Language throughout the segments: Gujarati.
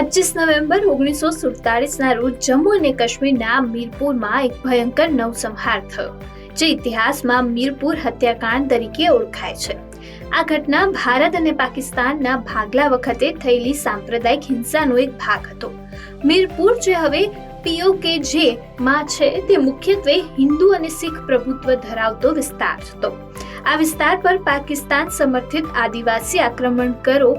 પચીસ નવેમ્બર ઓગણીસો સુડતાલીસના રોજ જમ્મુ અને કાશ્મીરના મીરપુરમાં એક ભયંકર નવસંહાર થયો, જે ઇતિહાસમાં મીરપુર હત્યાકાંડ તરીકે ઓળખાય છે. આ ઘટના ભારત અને પાકિસ્તાનના ભાગલા વખતે થયેલી સાંપ્રદાયિક હિંસાનો એક ભાગ હતો. મીરપુર જે હવે પીઓકે જે માં છે, તે મુખ્યત્વે હિન્દુ અને શીખ પ્રભુત્વ ધરાવતો વિસ્તાર હતો. આ વિસ્તાર પર પાકિસ્તાન સમર્થિત આદિવાસી આક્રમણકારો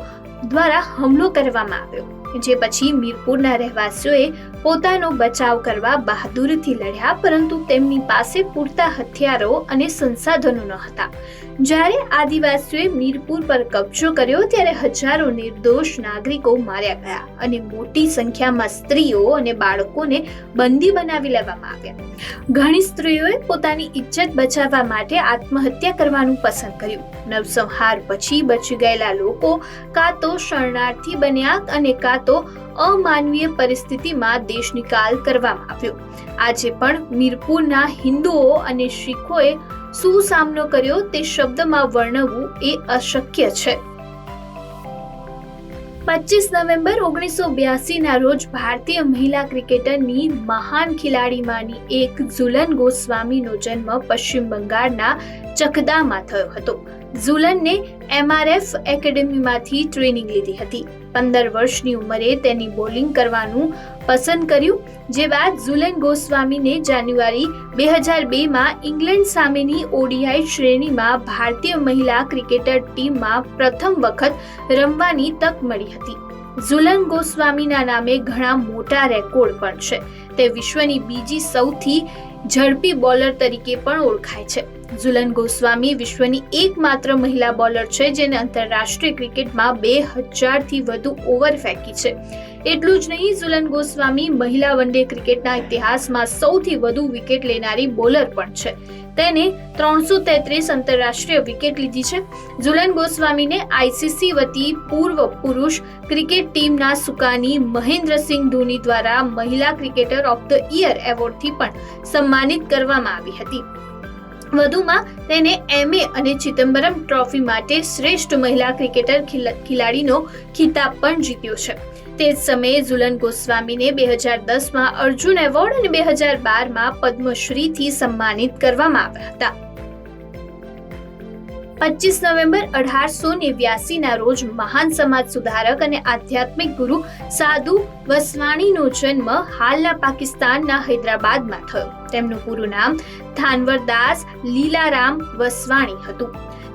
દ્વારા હુમલો કરવામાં આવ્યો. જે પછી મીરપુરના રહેવાસીઓએ પોતાનો બચાવ કરવા બહાદુરથી લડ્યા, પરંતુ તેમની પાસે પૂરતા હથિયારો અને સંસાધનો ન હતા. જ્યારે આદિવાસીઓએ મીરપુર પર કબજો કર્યો, ત્યારે હજારો નિર્દોષ નાગરિકો માર્યા ગયા અને મોટી સંખ્યામાં સ્ત્રીઓ અને બાળકોને બંદી બનાવી લેવામાં આવ્યા. ઘણી સ્ત્રીઓએ પોતાની ઇજ્જત બચાવવા માટે આત્મહત્યા કરવાનું પસંદ કર્યું. નવસંહાર પછી બચી ગયેલા લોકો કાં તો શરણાર્થી બન્યા અને કાં તો અમાનવીય પરિસ્થિતિમાં દેશ નિકાલ કરવામાં આવ્યો. આજે પણ મીરપુરના હિન્દુઓ અને શીખોએ શું સામનો કર્યો તે શબ્દમાં વર્ણવવું એ અશક્ય છે. પચીસ નવેમ્બર ઓગણીસો બ્યાસીના રોજ ભારતીય મહિલા ક્રિકેટરની મહાન ખેલાડીમાંની એક ઝુલન ગોસ્વામીનો જન્મ પશ્ચિમ બંગાળના ચકદામાં થયો હતો. ઝુલનને એમઆરએફ એકેડેમીમાંથી ટ્રેનિંગ લીધી હતી. પંદર વર્ષની ઉંમરે તેની બોલિંગ કરવાનું પસંદ કર્યું, જે બાદ ઝુલન ગોસ્વામીને જાન્યુઆરી બે હજાર બેમાં ઇંગ્લેન્ડ સામેની ઓડીઆઈ શ્રેણીમાં ભારતીય મહિલા ક્રિકેટર ટીમમાં પ્રથમ વખત રમવાની તક મળી હતી. ઝુલન ગોસ્વામીના નામે ઘણા મોટા રેકોર્ડ પણ છે. તે વિશ્વની બીજી સૌથી ઝડપી બોલર તરીકે પણ ઓળખાય છે. ઝુલન ગોસ્વામી વિશ્વની એકમાત્ર મહિલા બોલર છે, જેને આંતરરાષ્ટ્રીય ક્રિકેટમાં બે હજારથી વધુ ઓવર ફેંકી છે. એટલું જ નહીં, ઝુલન ગોસ્વામી મહિલા વનડે ક્રિકેટના ઇતિહાસમાં સૌથી વધુ વિકેટ લેનારી બોલર પણ છે. તેને ત્રણસો તેત્રીસ આંતરરાષ્ટ્રીય વિકેટ લીધી છે. ઝુલન ગોસ્વામીને આઈસીસી વતી પૂર્વ પુરુષ ક્રિકેટ ટીમના સુકાની મહેન્દ્રસિંહ ધોની દ્વારા મહિલા ક્રિકેટર ઓફ ધ યર એવોર્ડથી પણ સન્માનિત કરવામાં આવી હતી. વધુમાં તેને એમએ અને ચિદમ્બરમ ટ્રોફી માટે શ્રેષ્ઠ મહિલા ક્રિકેટર ખિલાડીનો ખેલાડીનો ખિતાબ પણ જીત્યો છે. તે જ સમયે ઝુલન ગોસ્વામીને બે હજાર દસમાં અર્જુન એવોર્ડ અને બે હજાર બારમાં પદ્મશ્રીથી સન્માનિત કરવામાં આવ્યા હતા. પચીસ નવેમ્બર અઢારસો નેવ્યાસીના રોજ મહાન સમાજ સુધારક અને આધ્યાત્મિક ગુરુ સાધુ વસવાણીનો જન્મ હાલના પાકિસ્તાનના હૈદરાબાદમાં થયો. તેમનું પૂરું નામ થાનવરદાસ લીલારામ વસવાણી હતું.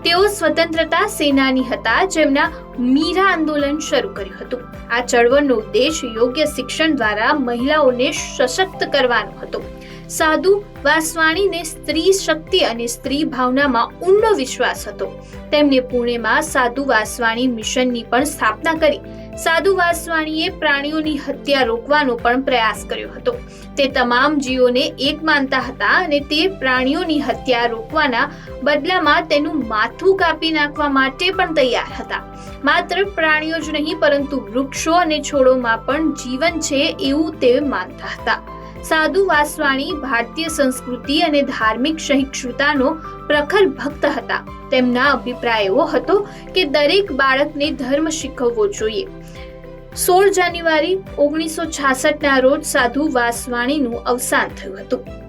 તેઓ સ્વતંત્રતા સેનાની હતા જેમના મીરા આંદોલન શરૂ કર્યું હતું. આ ચળવળનો ઉદ્દેશ યોગ્ય શિક્ષણ દ્વારા મહિલાઓને સશક્ત કરવાનો હતો. સાધુ વાસવાણીને સ્ત્રી શક્તિ અને સ્ત્રી ભાવનામાં ઊંડો વિશ્વાસ હતો. તેમણે પુણેમાં સાધુ વાસવાણી મિશનની પણ સ્થાપના કરી. સાધુ વાસવાણીએ પ્રાણીઓની હત્યા રોકવાનો પણ પ્રયાસ કર્યો હતો. તે તમામ જીવોને એક માનતા હતા અને તે પ્રાણીઓની હત્યા રોકવાના બદલામાં તેનું માથું કાપી નાખવા માટે પણ તૈયાર હતા. માત્ર પ્રાણીઓ જ નહીં, પરંતુ વૃક્ષો અને છોડોમાં પણ જીવન છે એવું તે માનતા હતા. સાધુ વાસવાણી, ભારતીય સંસ્કૃતિ અને ધાર્મિક સહિષ્ણુતાનો પ્રખર ભક્ત હતા. તેમના અભિપ્રાય એવો હતો કે દરેક બાળકને ધર્મ શીખવવો જોઈએ. સોળ જાન્યુઆરી ઓગણીસો છાસઠના રોજ સાધુ વાસવાણીનું અવસાન થયું હતું.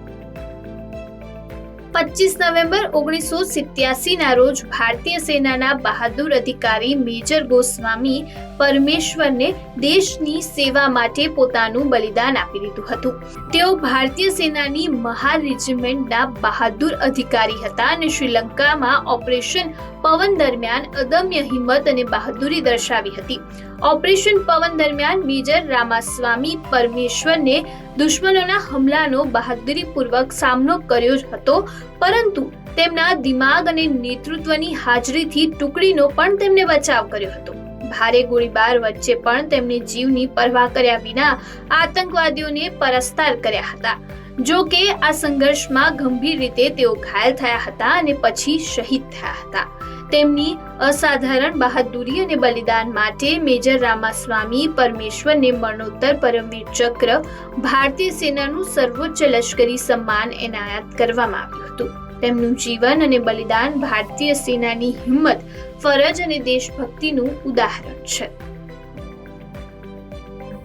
પચીસ નવેમ્બર ઓગણીસો સિત્યાસીના રોજ ભારતીય સેનાના બહાદુર અધિકારી મેજર ગોસ્વામી પરમેશ્વરને દેશની સેવા માટે પોતાનું બલિદાન આપી દીધું હતું. તેઓ ભારતીય સેનાની મહાર રેજિમેન્ટના બહાદુર અધિકારી હતા અને શ્રીલંકામાં ઓપરેશન પવન દરમિયાન અદમ્ય હિંમત અને બહાદુરી દર્શાવી હતી. ઓપરેશન પવન દરમિયાન મેજર રામાસ્વામી પરમેશ્વરને દુશ્મનોના હુમલાનો બહાદુરીપૂર્વક સામનો કર્યો જ હતો પરંતુ તેમના દિમાગ અને નેતૃત્વની હાજરીથી ટુકડીનો પણ તેમને બચાવ કર્યો હતો. ભારે ગોળીબાર વચ્ચે પણ તેમણે જીવની પરવા કર્યા વિના આતંકવાદીઓને પરસ્તાર કર્યા હતા. જો કે આ સંઘર્ષમાં ગંભીર રીતે તેઓ ઘાયલ થયા હતા અને પછી શહીદ થયા હતા. તેમની અસાધારણ બહાદુરી અને બલિદાન માટે મેજર રામાસ્વામી પરમેશ્વરને મરણોત્તર પરમવીર ચક્ર ભારતીય સેનાનું સર્વોચ્ચ લશ્કરી સન્માન એનાયત કરવામાં આવ્યું હતું. તેમનું જીવન અને બલિદાન ભારતીય સેનાની હિંમત, ફરજ અને દેશભક્તિનું ઉદાહરણ છે.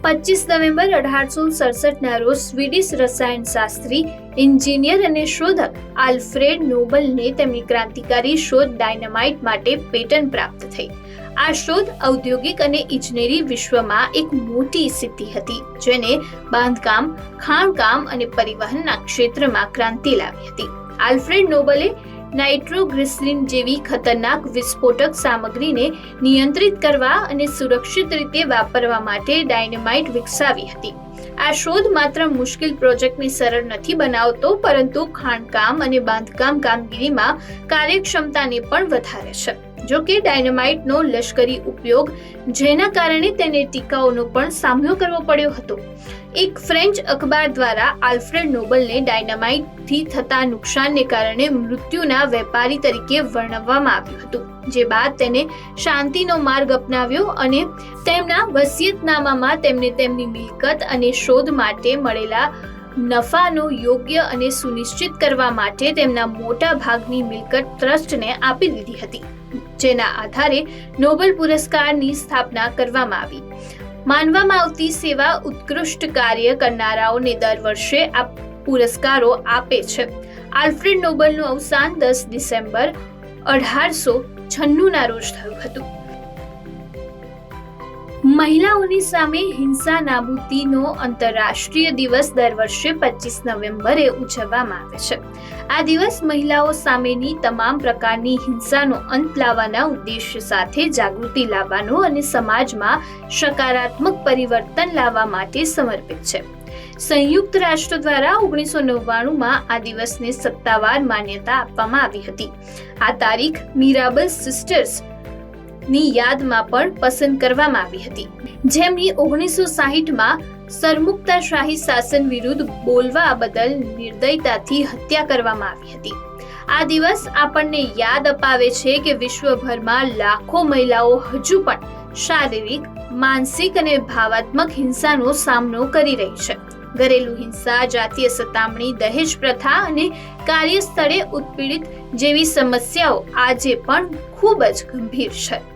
પચીસ નવેમ્બર અઢારસો સડસઠના રોજ સ્વીડિશ રસાયણશાસ્ત્રી એન્જિનિયર અને શોધક આલ્ફ્રેડ નોબલને તેમની ક્રાંતિકારી શોધ ડાયનામાઇટ માટે પેટન્ટ પ્રાપ્ત થઈ. આ શોધ ઔદ્યોગિક અને ઇજનેરી વિશ્વમાં એક મોટી સિદ્ધિ હતી, જેને બાંધકામ, ખાણકામ અને પરિવહનના ક્ષેત્રમાં ક્રાંતિ લાવી હતી. આલ્ફ્રેડ નોબલે નાઇટ્રોગ્લિસરીન જેવી ખતરનાક વિસ્ફોટક સામગ્રીને નિયંત્રિત કરવા અને સુરક્ષિત રીતે વાપરવા માટે ડાયનેમાઇટ વિકસાવી હતી. આ શોધ માત્ર મુશ્કેલ પ્રોજેક્ટને સરળ નથી બનાવતો, પરંતુ ખાણકામ અને બાંધકામ કામગીરીમાં કાર્યક્ષમતાને પણ વધારે છે. જો કે ડાયનામાઇટનો લશ્કરી ઉપયોગ જેના કારણે તેને ટીકાઓનો પણ સામનો કરવો પડ્યો હતો. એક ફ્રેન્ચ અખબાર દ્વારા આલ્ફ્રેડ નોબલને ડાયનામાઇટથી થતા નુકસાનને કારણે મૃત્યુના વેપારી તરીકે વર્ણવવામાં આવ્યું હતું, જે બાદ તેને શાંતિનો માર્ગ અપનાવ્યો અને તેમના વસિયતનામામાં તેમને તેમની મિલકત અને શોધ માટે મળેલા નફાનો યોગ્ય અને સુનિશ્ચિત કરવા માટે તેમના મોટા ભાગની મિલકત ટ્રસ્ટને આપી દીધી હતી. જેના આધારે નોબલ પુરસ્કારની સ્થાપના કરવામાં આવી. માનવામાં આવતી સેવા ઉત્કૃષ્ટ કાર્ય કરનારાઓને દર વર્ષે આ પુરસ્કારો આપે છે. આલ્ફ્રેડ નોબલનું અવસાન દસ ડિસેમ્બર અઢારસો છન્નુંના રોજ થયું હતું. મહિલાઓની સામે હિંસા નાબૂદીનો આંતરરાષ્ટ્રીય દિવસ દર વર્ષે પચીસ નવેમ્બરે ઉજવવામાં આવે છે. આ દિવસ મહિલાઓ સામેની તમામ પ્રકારની હિંસાનો અંત લાવવાના ઉદ્દેશ્ય સાથે જાગૃતિ લાવવાનો અને સમાજમાં સકારાત્મક પરિવર્તન લાવવા માટે સમર્પિત છે. સંયુક્ત રાષ્ટ્ર દ્વારા ઓગણીસો નવ્વાણુંમાં આ દિવસને સત્તાવાર માન્યતા આપવામાં આવી હતી. આ તારીખ મીરાબલ સિસ્ટર્સ ની યાદમાં પણ પસંદ કરવામાં આવી હતી. જેમની ઓગણીસો સાહીઠમાં સરમુક્તાશાહી શાસન વિરુદ્ધ બોલવા બદલ નિર્દયતાથી હત્યા કરવામાં આવી હતી. આ દિવસ આપણને યાદ અપાવે છે કે વિશ્વભરમાં લાખો મહિલાઓ હજુ પણ શારીરિક, માનસિક અને ભાવાત્મક હિંસાનો સામનો કરી રહી છે. ઘરેલું હિંસા, જાતીય સતામણી, દહેજ પ્રથા અને કાર્યસ્થળે ઉત્પીડિત જેવી સમસ્યાઓ આજે પણ ખૂબ જ ગંભીર છે.